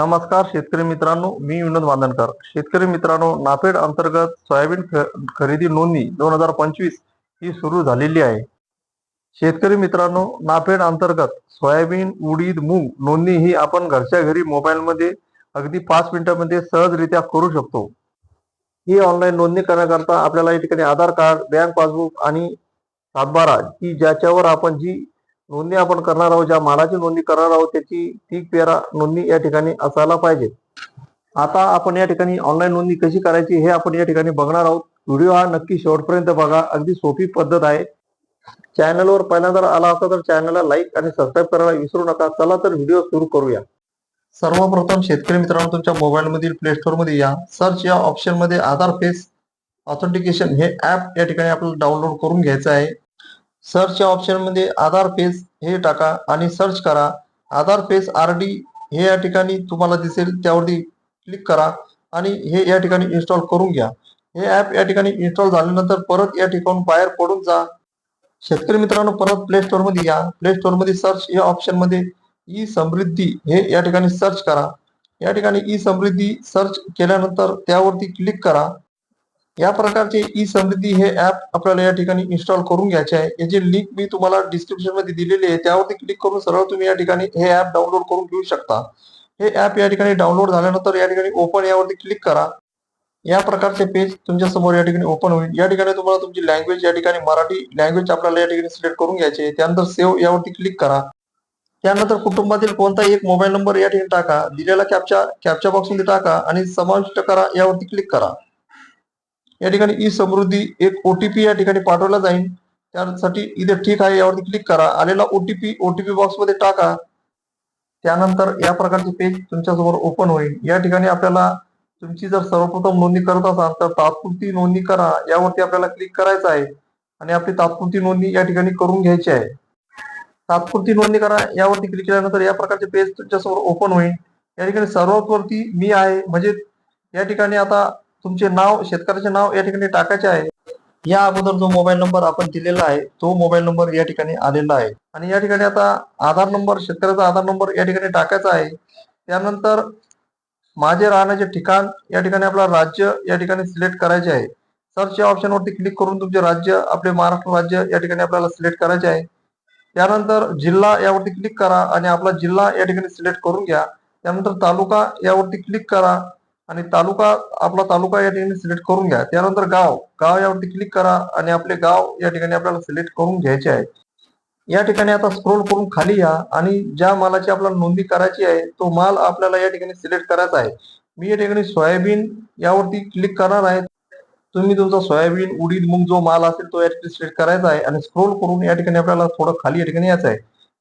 नमस्कार शेतकरी मित्रांनो मी विनोद वांदणकर शेतकरी मित्रांनो नाफेड अंतर्गत सोयाबीन ख- खरेदी नोंदणी दोन हजार पंचवीस ही सुरू झालेली आहे. शेतकरी मित्रांनो नाफेड अंतर्गत सोयाबीन उडीद मूग नोंदणी ही आपण घरच्या घरी मोबाईलमध्ये अगदी पाच मिनिटांमध्ये सहजरित्या करू शकतो. ही ऑनलाईन नोंदणी करण्याकरता आपल्याला या ठिकाणी आधार कार्ड बँक पासबुक आणि सातबारा की ज्याच्यावर आपण जी नोंदणी आपण करणार आहोत ज्या मालाची नोंदणी करणार आहोत त्याची ती पेरा नोंदणी या ठिकाणी असायला पाहिजे. आता आपण या ठिकाणी ऑनलाईन नोंदणी कशी करायची हे आपण या ठिकाणी बघणार आहोत. व्हिडिओ हा नक्की शेवटपर्यंत बघा. अगदी सोपी पद्धत आहे. चॅनलवर पहिल्यांदा आला असा तर चॅनलला लाईक आणि सबस्क्राईब करायला विसरू नका. चला तर व्हिडिओ सुरू करूया. सर्वप्रथम शेतकरी मित्रांनो तुमच्या मोबाईल मधील प्ले स्टोरमध्ये या. सर्च या ऑप्शनमध्ये आधार फेस ऑथेंटिकेशन हे ऍप या ठिकाणी आपल्याला डाउनलोड करून घ्यायचं आहे. सर्च या ऑप्शनमध्ये आधार पेज हे टाका आणि सर्च करा. आधार पेज आर डी हे या ठिकाणी तुम्हाला दिसेल. त्यावरती क्लिक करा आणि हे या ठिकाणी इन्स्टॉल करून घ्या. हे ॲप या ठिकाणी इन्स्टॉल झाल्यानंतर परत या ठिकाणून बाहेर पडून जा. शेतकरी मित्रांनो परत प्ले स्टोअरमध्ये या. प्ले स्टोअरमध्ये सर्च या ऑप्शनमध्ये ई समृद्धी हे या ठिकाणी सर्च करा. या ठिकाणी ई समृद्धी सर्च केल्यानंतर त्यावरती क्लिक करा. या प्रकारचे ई समृद्धी हे ऍप आपल्याला या ठिकाणी इन्स्टॉल करून घ्यायचे आहे. याची लिंक मी तुम्हाला डिस्क्रिप्शनमध्ये दिलेली आहे त्यावरती क्लिक करून सरळ तुम्ही या ठिकाणी हे ऍप डाउनलोड करून घेऊ शकता. हे ऍप या ठिकाणी डाउनलोड झाल्यानंतर या ठिकाणी ओपन यावरती क्लिक करा. या प्रकारचे पेज तुमच्यासमोर या ठिकाणी ओपन होईल. या ठिकाणी तुम्हाला तुमची लँग्वेज या ठिकाणी मराठी लँग्वेज आपल्याला या ठिकाणी सिलेक्ट करून घ्यायचे आहे. त्यानंतर सेव्ह यावरती क्लिक करा. त्यानंतर कुटुंबातील कोणताही एक मोबाईल नंबर या ठिकाणी टाका. दिलेला कॅपच्या कॅपच्या बॉक्समध्ये टाका आणि समाविष्ट करा. यावरती क्लिक करा. या ठिकाणी ई समृद्धी एक ओटीपी या ठिकाणी पाठवला जाईल. त्यासाठी इथे ठीक आहे यावरती क्लिक करा. आलेला ओटीपी ओटीपी बॉक्समध्ये टाका. त्यानंतर या प्रकारचे पेज तुमच्यासमोर ओपन होईल. या ठिकाणी आपल्याला तुमची जर सर्वप्रथम नोंदणी करत असाल तर तात्पुरती नोंदणी करा. यावरती आपल्याला क्लिक करायचं आहे. आणि आपली तात्पुरती नोंदणी या ठिकाणी करून घ्यायची आहे. तात्पुरती नोंदणी करा. यावरती क्लिक केल्यानंतर या प्रकारचे पेज तुमच्यासमोर ओपन होईल. या ठिकाणी सर्वात वरती मी आहे. म्हणजे या ठिकाणी आता तुमचे नाव शेतकऱ्याचे नाव या ठिकाणी टाकायचे आहे. या अगोदर जो मोबाईल नंबर आपण दिलेला आहे तो मोबाईल नंबर या ठिकाणी आलेला आहे. आणि या ठिकाणी आता आधार नंबर शेतकऱ्याचा आधार नंबर या ठिकाणी टाकायचा आहे. त्यानंतर माझे राहण्याचे ठिकाण या ठिकाणी आपला राज्य या ठिकाणी सिलेक्ट करायचे आहे. सर्च या ऑप्शनवरती क्लिक करून तुमचे राज्य आपले महाराष्ट्र राज्य या ठिकाणी आपल्याला सिलेक्ट करायचे आहे. त्यानंतर जिल्हा यावरती क्लिक करा आणि आपला जिल्हा या ठिकाणी सिलेक्ट करून घ्या. त्यानंतर तालुका यावरती क्लिक करा. आणि तालुका आपला तालुका या ठिकाणी सिलेक्ट करून घ्या. त्यानंतर गाव. गाव यावरती क्लिक करा आणि आपले गाव या ठिकाणी आपल्याला सिलेक्ट करून घ्यायचे आहे. या ठिकाणी आता स्क्रोल करून खाली या आणि ज्या मालाची आपल्याला नोंदणी करायची आहे तो माल आपल्याला या ठिकाणी सिलेक्ट करायचा आहे. मी या ठिकाणी सोयाबीन यावरती क्लिक करणार आहे. तुम्ही तुमचा सोयाबीन उडीद मूग जो माल असेल तो या ठिकाणी सिलेक्ट करायचा आहे आणि स्क्रोल करून या ठिकाणी आपल्याला थोडं खाली या ठिकाणी यायचं आहे.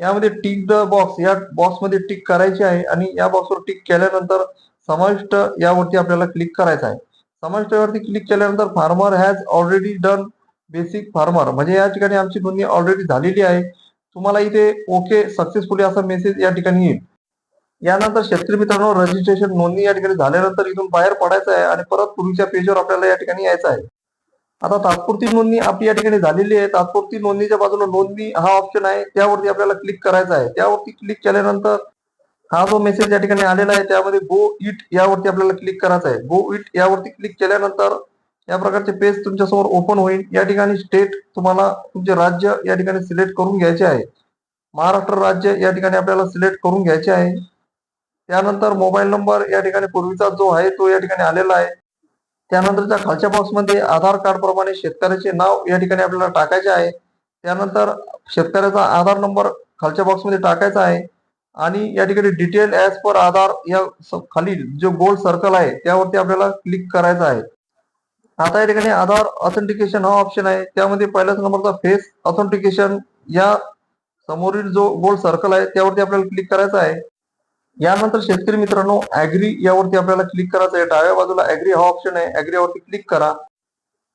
यामध्ये टिक द बॉक्स या बॉक्समध्ये टिक करायची आहे आणि या बॉक्सवर टिक केल्यानंतर समाविष्ट यावरती आपल्याला क्लिक करायचं आहे. समाविष्टवरती क्लिक केल्यानंतर farmer has already done basic farmer म्हणजे या ठिकाणी आमची नोंदणी ऑलरेडी झालेली आहे. तुम्हाला इथे ओके सक्सेसफुली असा मेसेज या ठिकाणी येईल. यानंतर शेतकरी मित्रांनो रजिस्ट्रेशन नोंदणी या ठिकाणी झाल्यानंतर इथून बाहेर पडायचं आहे आणि परत पूर्वीच्या पेजवर आपल्याला या ठिकाणी यायचं आहे. आता तात्पुरती नोंदणी आपली या ठिकाणी झालेली आहे. तात्पुरती नोंदणीच्या बाजूला नोंदणी हा ऑप्शन आहे. त्यावरती आपल्याला क्लिक करायचा आहे. त्यावरती क्लिक केल्यानंतर हा जो मेसेज या ठिकाणी आलेला आहे त्यामध्ये गो इट यावरती आपल्याला क्लिक करायचा आहे. गो इट यावरती क्लिक केल्यानंतर या प्रकारचे पेज तुमच्यासमोर ओपन होईल. या ठिकाणी स्टेट तुम्हाला तुमचे राज्य या ठिकाणी सिलेक्ट करून घ्यायचे आहे. महाराष्ट्र राज्य या ठिकाणी आपल्याला सिलेक्ट करून घ्यायचे आहे. त्यानंतर मोबाईल नंबर या ठिकाणी पूर्वीचा जो आहे तो या ठिकाणी आलेला आहे. त्यानंतरच्या खालच्या बॉक्समध्ये आधार कार्ड प्रमाणे शेतकऱ्याचे नाव या ठिकाणी आपल्याला टाकायचे आहे. त्यानंतर शेतकऱ्याचा आधार नंबर खालच्या बॉक्समध्ये टाकायचा आहे. आणि या ठिकाणी डिटेल ऍज पर आधार या खाली जो गोल्ड सर्कल आहे त्यावरती आपल्याला क्लिक करायचं आहे. आता या ठिकाणी आधार ऑथेंटिकेशन हा ऑप्शन आहे. त्यामध्ये पहिल्याच नंबरचा फेस ऑथेंटिकेशन या समोरील जो गोल्ड सर्कल आहे त्यावरती आपल्याला क्लिक करायचा आहे. यानंतर शेतकरी मित्रांनो ऍग्री यावरती आपल्याला क्लिक करायचं आहे. डाव्या बाजूला ऍग्री हा ऑप्शन आहे. ऍग्री यावरती क्लिक करा.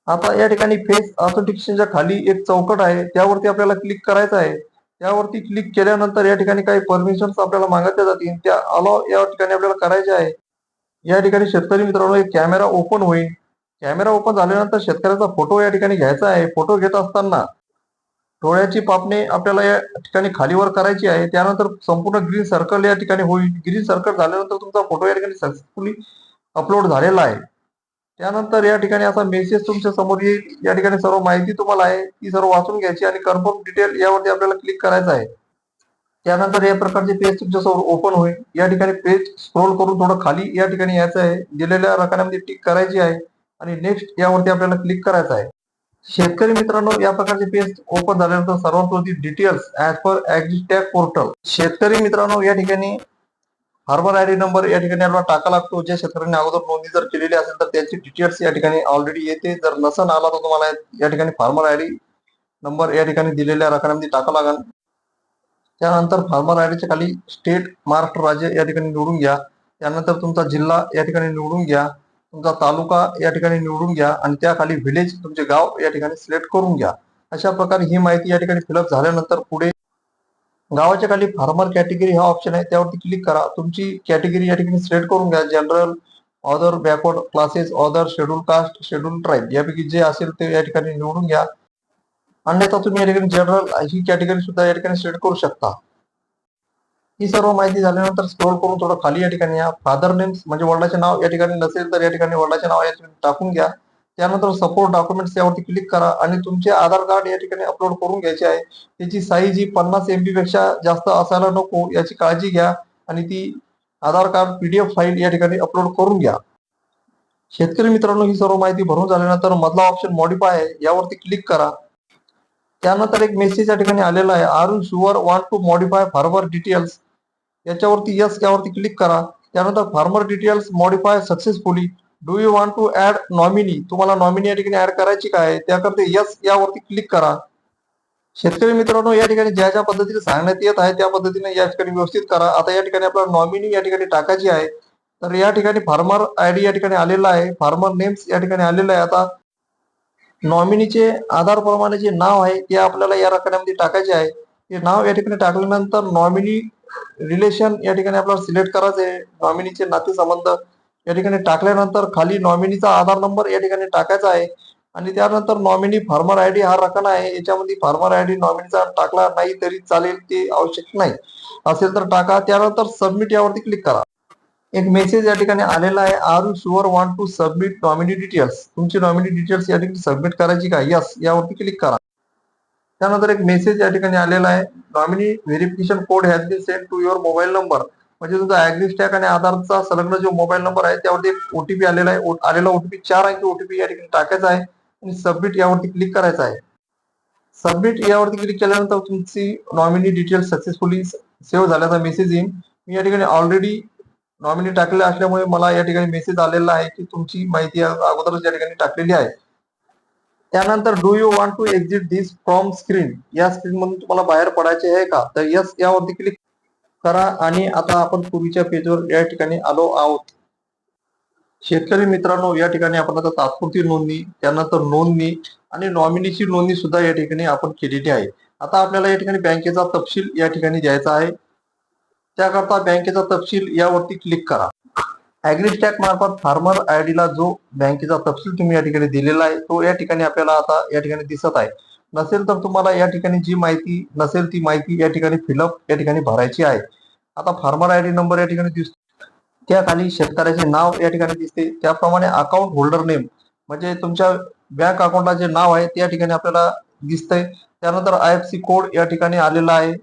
आता या ठिकाणी फेस ऑथेंटिकेशनच्या खाली एक चौकट आहे. त्यावरती आपल्याला क्लिक करायचं आहे. त्यावरती क्लिक केल्यानंतर या ठिकाणी काही परमिशन्स आपल्याला मागितल्या जातील. त्या अलाव या ठिकाणी आपल्याला करायचे आहे. या ठिकाणी शेतकरी मित्रांनो एक कॅमेरा ओपन होईल. कॅमेरा ओपन झाल्यानंतर शेतकऱ्याचा फोटो या ठिकाणी घ्यायचा आहे. फोटो घेत असताना डोळ्याची पापणी आपल्याला या ठिकाणी खालीवर करायची आहे. त्यानंतर संपूर्ण ग्रीन सर्कल या ठिकाणी होईल. ग्रीन सर्कल झाल्यानंतर तुमचा फोटो या ठिकाणी सक्सेसफुली अपलोड झालेला आहे. त्यानंतर या ठिकाणी असा मेसेज तुमच्यासमोर येईल. या ठिकाणी सर्व माहिती तुम्हाला आहे. ती सर्व वाचून घ्यायची आणि कन्फर्म डिटेल यावरती आपल्याला क्लिक करायचं आहे. त्यानंतर या प्रकारचे पेज तुमच्यासमोर ओपन होईल. या ठिकाणी पेज स्क्रोल करून थोडं खाली या ठिकाणी यायचं आहे. दिलेल्या रकान्यामध्ये टिक करायची आहे आणि नेक्स्ट यावरती आपल्याला क्लिक करायचं आहे. शेतकरी मित्रांनो या प्रकारचे पेज ओपन झाल्यानंतर सर्वात details as per tag portal शेतकरी मित्रांनो या ठिकाणी फार्मर आयडी नंबर या ठिकाणी आपल्याला टाका लागतो. ज्या शेतकऱ्यांनी अगोदर नोंदणी जर केलेली असेल तर त्याची डिटेल्स या ठिकाणी ऑलरेडी येते. जर नसन आला तर तुम्हाला या ठिकाणी फार्मर आयडी नंबर या ठिकाणी दिलेल्या रकमेमध्ये टाका लागेल त्यानंतर फार्मर आयडीच्या खाली स्टेट महाराष्ट्र राज्य या ठिकाणी निवडून घ्या. त्यानंतर तुमचा जिल्हा या ठिकाणी निवडून घ्या. तुमचा तालुका या ठिकाणी निवडून घ्या. आणि त्याखाली व्हिलेज तुमचे गाव या ठिकाणी सिलेक्ट करून घ्या. अशा प्रकारे ही माहिती या ठिकाणी फिलअप झाल्यानंतर पुढे गावाच्या खाली फार्मर कॅटेगरी हा ऑप्शन आहे. त्यावरती क्लिक करा. तुमची कॅटेगरी या ठिकाणी सिलेक्ट करून घ्या. General other backward classes other schedule caste schedule tribe यापैकी जे असेल ते या ठिकाणी निवडून घ्या. अन्यथा तुम्ही या ठिकाणी जनरल ही कॅटेगरी सुद्धा या ठिकाणी सिलेक्ट करू शकता. ही सर्व माहिती झाल्यानंतर स्क्रोल करून थोडं खाली या ठिकाणी या. फादर नेम्स म्हणजे वडिलाचे नाव या ठिकाणी नसेल तर या ठिकाणी वडिलाचे नाव या ठिकाणी टाकून घ्या. त्यानंतर सपोर्ट डॉक्युमेंट्स यावरती क्लिक करा आणि तुमचे आधार कार्ड या ठिकाणी अपलोड करून घ्यायचे आहे. त्याची साईज ही पन्नास एमपेक्षा जास्त असायला नको याची काळजी घ्या आणि ती आधार कार्ड पीडीएफ फाईल या ठिकाणी अपलोड करून घ्या. शेतकरी मित्रांनो ही सर्व माहिती भरून झाल्यानंतर मधला ऑप्शन मॉडिफाय आहे यावरती क्लिक करा. त्यानंतर एक मेसेज या ठिकाणी आलेला आहे are you sure want to modify farmer details याच्यावरती यस यावरती क्लिक करा. त्यानंतर farmer details modify successfully do you want to add nominee तुम्हाला नॉमिनी या ठिकाणी ऍड करायची काय त्याकरता यस यावरती क्लिक करा शेतकरी मित्रांनो या ठिकाणी ज्या ज्या पद्धतीने सांगण्यात येत आहे त्या पद्धतीने या ठिकाणी व्यवस्थित करा आता या ठिकाणी आपल्याला नॉमिनी या ठिकाणी टाकायची आहे तर या ठिकाणी फार्मर आयडी या ठिकाणी आलेला आहे फार्मर नेम्स या ठिकाणी आलेलं आहे आता नॉमिनीचे आधार प्रमाणे जे नाव आहे ते आपल्याला या रकान्यामध्ये टाकायचे आहे ते नाव या ठिकाणी टाकल्यानंतर नॉमिनी रिलेशन या ठिकाणी आपल्याला सिलेक्ट करायचं आहे नॉमिनीचे नातेसंबंध या ठिकाणी टाकल्यानंतर खाली नॉमिनीचा आधार नंबर या ठिकाणी टाकायचा आहे. आणि त्यानंतर नॉमिनी फार्मर आयडी हा रकाना आहे. याच्यामध्ये फार्मर आयडी नॉमिनीचा टाकला नाही तरी चालेल ते आवश्यक नाही. असेल तर टाका. त्यानंतर सबमिट यावरती क्लिक करा. एक मेसेज या ठिकाणी आलेला आहे. Are you sure want to submit nominee details तुमची नॉमिनी डिटेल्स या ठिकाणी सबमिट करायची का? यस यावरती क्लिक करा. त्यानंतर एक मेसेज या ठिकाणी आलेला आहे. Nominee verification code has been send to your mobile number म्हणजे तुमचा अॅग्निस्टॅक आणि आधारचा संलग्न जो मोबाईल नंबर आहे त्यावरती एक ओटीपी आलेला आहे. आलेला ओटीपी चार अंकी ओटीपी या ठिकाणी टाकायचा आहे आणि सबमिट यावरती क्लिक करायचं आहे. सबमिट यावरती क्लिक केल्यानंतर तुमची नॉमिनी डिटेल सक्सेसफुली सेव्ह झाल्याचा मेसेज येईल मी या ठिकाणी ऑलरेडी नॉमिनी टाकलेलं असल्यामुळे मला या ठिकाणी मेसेज आलेला आहे की तुमची माहिती अगोदरच या ठिकाणी टाकलेली आहे. त्यानंतर do you want to exit this from screen या स्क्रीन मधून तुम्हाला बाहेर पडायचे आहे का? तर यस यावरती क्लिक करा आणि आता आपण पूर्वीच्या पेजवर या ठिकाणी आलो आहोत शेतकरी मित्रांनो या ठिकाणी आपण आता तात्पुरती नोंदणी त्यानंतर नोंदणी आणि नॉमिनीची नोंदणी सुद्धा या ठिकाणी आपण केलेली आहे आता आपल्याला या ठिकाणी बँकेचा तपशील या ठिकाणी द्यायचा आहे त्याकरता बँकेचा तपशील यावरती क्लिक करा ऍग्रीस्टॅक मार्फत फार्मर आयडी ला जो बँकेचा तपशील तुम्ही या ठिकाणी दिलेला आहे तो या ठिकाणी आपल्याला आता या ठिकाणी दिसत आहे नसेल तर तुम्हाला या ठिकाणी जी माहिती नसेल ती माहिती या ठिकाणी फिलअप या ठिकाणी भरायची आहे आता फार्मर आयडी नंबर या ठिकाणी दिसतो त्याखाली शेतकऱ्याचे नाव या ठिकाणी दिसते. त्याप्रमाणे अकाउंट होल्डर नेम म्हणजे तुमच्या बँक अकाउंटला जे नाव आहे त्या ठिकाणी आपल्याला दिसतंय. त्यानंतर आय एफ सी कोड या ठिकाणी आलेला आहे.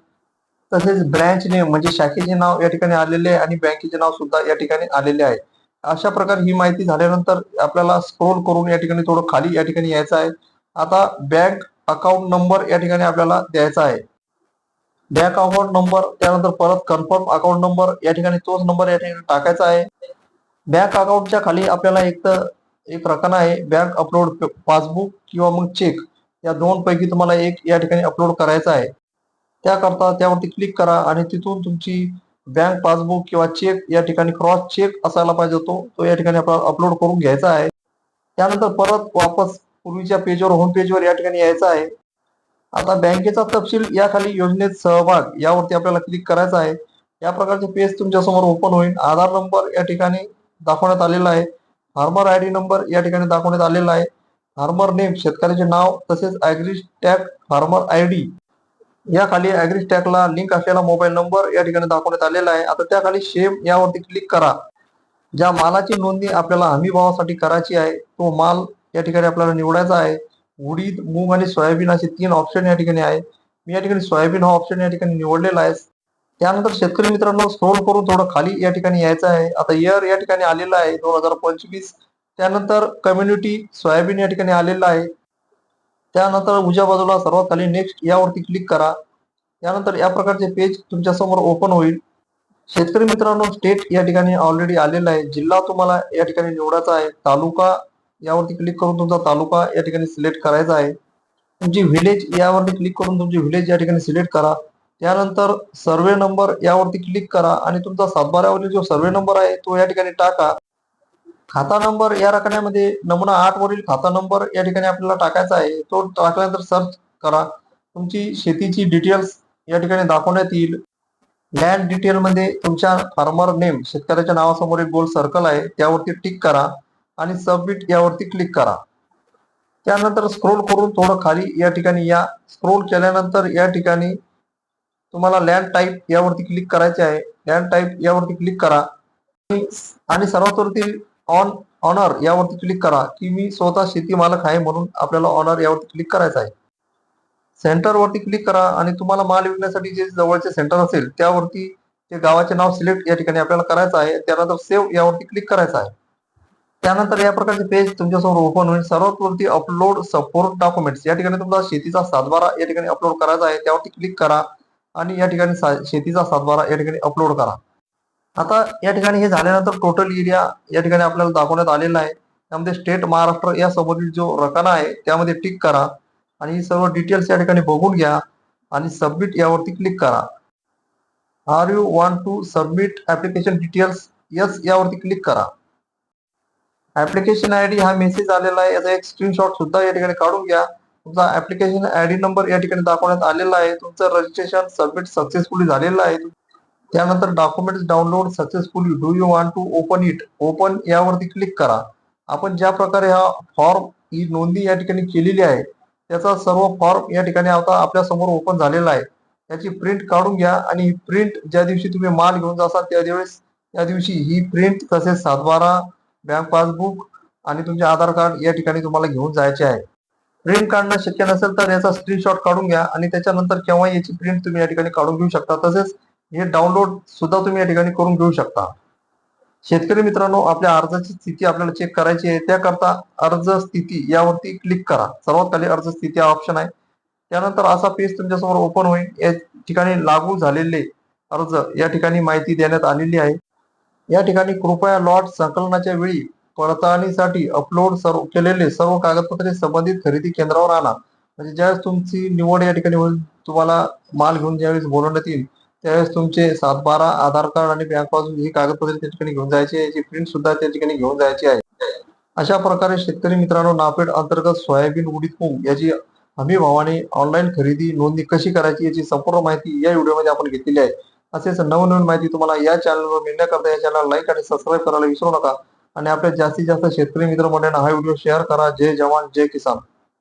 तसेच ब्रँच नेम म्हणजे शाखेचे नाव या ठिकाणी आलेले आहे आणि बँकेचे नाव सुद्धा या ठिकाणी आलेले आहे. अशा प्रकारे ही माहिती झाल्यानंतर आपल्याला स्क्रोल करून या ठिकाणी थोडं खाली या ठिकाणी यायचं आहे. आता बँक अकाउंट नंबर या ठिकाणी आपल्याला द्यायचा आहे. बँक अकाउंट नंबर त्यानंतर परत कन्फर्म अकाउंट नंबर या ठिकाणी तोच नंबर या ठिकाणी टाकायचा आहे. बँक अकाउंटच्या खाली आपल्याला एक तर एक रकाना आहे. बँक अपलोड पासबुक किंवा मग चेक या दोन पैकी तुम्हाला एक या ठिकाणी अपलोड करायचा आहे. त्याकरता त्यावरती क्लिक करा आणि तिथून तुमची बँक पासबुक किंवा चेक या ठिकाणी क्रॉस चेक असायला पाहिजे तो तो या ठिकाणी आपल्याला अपलोड करून घ्यायचा आहे. त्यानंतर परत वापस पूर्वीच्या पेजवर होम पेजवर या ठिकाणी यायचं आहे. आता बँकेचा तपशील या खाली योजनेत सहभाग यावरती आपल्याला क्लिक करायचा आहे. या प्रकारचे पेज तुमच्यासमोर ओपन होईल. आधार नंबर या ठिकाणी दाखवण्यात आलेला आहे. फार्मर आयडी नंबर या ठिकाणी दाखवण्यात आलेला आहे. फार्मर नेम शेतकऱ्याचे नाव तसेच agri tag farmer I D या खाली ॲग्री टॅगला लिंक असलेला मोबाईल नंबर या ठिकाणी दाखवण्यात आलेला आहे. आता त्याखाली शेम सेम यावरती क्लिक करा. ज्या मालाची नोंदणी आपल्याला हमी भावासाठी करायची आहे तो माल या ठिकाणी आपल्याला निवडायचा आहे. उडीद मूग आणि सोयाबीन असे तीन ऑप्शन या ठिकाणी आहे मी या ठिकाणी सोयाबीन हा ऑप्शन या ठिकाणी निवडलेला आहे. त्यानंतर शेतकरी मित्रांनो स्क्रोल करून थोडं खाली या ठिकाणी यायचं आहे. आता इयर या ठिकाणी आलेलं आहे दोन हजार पंचवीस. त्यानंतर कम्युनिटी सोयाबीन या ठिकाणी आलेलं आहे. त्यानंतर उजव्या बाजूला सर्वात खाली नेक्स्ट यावरती क्लिक करा. त्यानंतर या प्रकारचे पेज तुमच्यासमोर ओपन होईल. शेतकरी मित्रांनो स्टेट या ठिकाणी ऑलरेडी आलेला आहे. जिल्हा तुम्हाला या ठिकाणी निवडायचा आहे. तालुका यावरती क्लिक करून तुमचा तालुका या ठिकाणी सिलेक्ट करायचा आहे. तुमची व्हिलेज यावरती क्लिक करून तुमची व्हिलेज या ठिकाणी सिलेक्ट करा. त्यानंतर सर्वे नंबर यावरती क्लिक करा आणि तुमचा सातबाऱ्यावरील जो सर्वे नंबर आहे तो या ठिकाणी टाका. खाता नंबर या रकान्यामध्ये नमुना आठ वरील खाता नंबर या ठिकाणी आपल्याला टाकायचा आहे. तो टाकल्यानंतर सर्च करा. तुमची शेतीची डिटेल्स या ठिकाणी दाखवण्यात येईल. लँड डिटेल मध्ये तुमच्या फार्मर नेम शेतकऱ्याच्या नावासमोर एक गोल सर्कल आहे. त्यावरती टिक करा. आणि सबमिट यावरती क्लिक करा. त्यानंतर स्क्रोल करून थोडं खाली या ठिकाणी या. स्क्रोल केल्यानंतर या ठिकाणी तुम्हाला लँड टाईप यावरती क्लिक करायचे आहे. लँड टाईप यावरती क्लिक करा. आणि- आणि सर्वात वरती ऑन ऑनर यावरती क्लिक करा की मी स्वतः शेती मालक आहे म्हणून आपल्याला ऑनर यावरती क्लिक करायचं आहे. सेंटरवरती क्लिक करा आणि तुम्हाला माल विकण्यासाठी जे जवळचे सेंटर असेल त्यावरती ते गावाचे नाव सिलेक्ट या ठिकाणी आपल्याला करायचं आहे. त्यानंतर सेव्ह यावरती क्लिक करायचं आहे. त्यानंतर या प्रकारचे पेज तुमच्यासमोर ओपन होईल. सर्वात वरती अपलोड सपोर्ट डॉक्युमेंट्स या ठिकाणी तुमचा शेतीचा सातबारा या ठिकाणी अपलोड करायचा आहे. त्यावरती क्लिक करा आणि या ठिकाणी शेतीचा सातबारा या ठिकाणी अपलोड करा. आता या ठिकाणी हे झाल्यानंतर टोटल एरिया या ठिकाणी आपल्याला दाखवण्यात आलेला आहे. त्यामध्ये स्टेट महाराष्ट्र या समोरील जो रकाना आहे त्यामध्ये टिक करा आणि सर्व डिटेल्स या ठिकाणी बघून घ्या आणि सबमिट यावरती क्लिक करा. Are you want to submit application details yes यावरती क्लिक करा. ऍप्लिकेशन आय डी हा मेसेज आलेला आहे. याचा एक स्क्रीनशॉट सुद्धा या ठिकाणी काढून घ्या. तुमचा ऍप्लिकेशन आय डी नंबर या ठिकाणी दाखवण्यात आलेला आहे. तुमचं रजिस्ट्रेशन सबमिट सक्सेसफुली झालेलं आहे. त्यानंतर documents download successfully do you want to open it open यावरती क्लिक करा. आपण ज्या प्रकारे हा फॉर्म ही नोंदी या ठिकाणी केलेली आहे त्याचा सर्व फॉर्म या ठिकाणी आता आपल्यासमोर ओपन झालेला आहे. त्याची प्रिंट काढून घ्या आणि ही प्रिंट ज्या दिवशी तुम्ही माल घेऊन जासाल त्या दिवस त्या दिवशी ही प्रिंट तसेच सातबारा बँक पासबुक आणि तुमचे आधार कार्ड या ठिकाणी तुम्हाला घेऊन जायचे आहे. प्रिंट काढणं शक्य नसेल तर याचा स्क्रीनशॉट काढून घ्या आणि त्याच्यानंतर केव्हा याची प्रिंट तुम्ही या ठिकाणी काढून घेऊ शकता. तसेच हे डाउनलोड सुद्धा तुम्ही या ठिकाणी करून घेऊ शकता. शेतकरी मित्रांनो आपल्या अर्जाची स्थिती आपल्याला चेक करायची आहे. त्याकरता अर्ज स्थिती यावरती क्लिक करा. सर्वात खाली अर्ज स्थिती हा ऑप्शन आहे. त्यानंतर असा पेज तुमच्यासमोर ओपन होईल. या ठिकाणी लागू झालेले अर्ज या ठिकाणी माहिती देण्यात आलेली आहे. या ठिकाणी कृपया लॉट संकलनाच्या वेळी पडताळणीसाठी अपलोड सर्व केलेले सर्व कागदपत्रे संबंधित खरेदी केंद्रावर आणा. म्हणजे ज्यावेळेस तुमची निवड या ठिकाणी होईल तुम्हाला माल घेऊन ज्यावेळेस बोलवण्यात येईल त्यावेळेस तुमचे सातबारा आधार कार्ड आणि बँकपासून ही कागदपत्रे त्या ठिकाणी घेऊन जायची आहे याची प्रिंट सुद्धा त्या ठिकाणी घेऊन जायची आहे. अशा प्रकारे शेतकरी मित्रांनो नाफेड अंतर्गत सोयाबीन उडीद मूग याची हमी भावाने ऑनलाईन खरेदी नोंदणी कशी करायची याची संपूर्ण माहिती या व्हिडिओमध्ये आपण घेतलेली आहे. असेच नवनवीन माहिती तुम्हाला या चॅनलवर मिळण्याकरता या चॅनल लाईक आणि सबस्क्राईब करायला विसरू नका. आणि आपल्या जास्तीत जास्त शेतकरी मित्र मंडळींना हा व्हिडिओ शेअर करा. जय जवान जय किसान.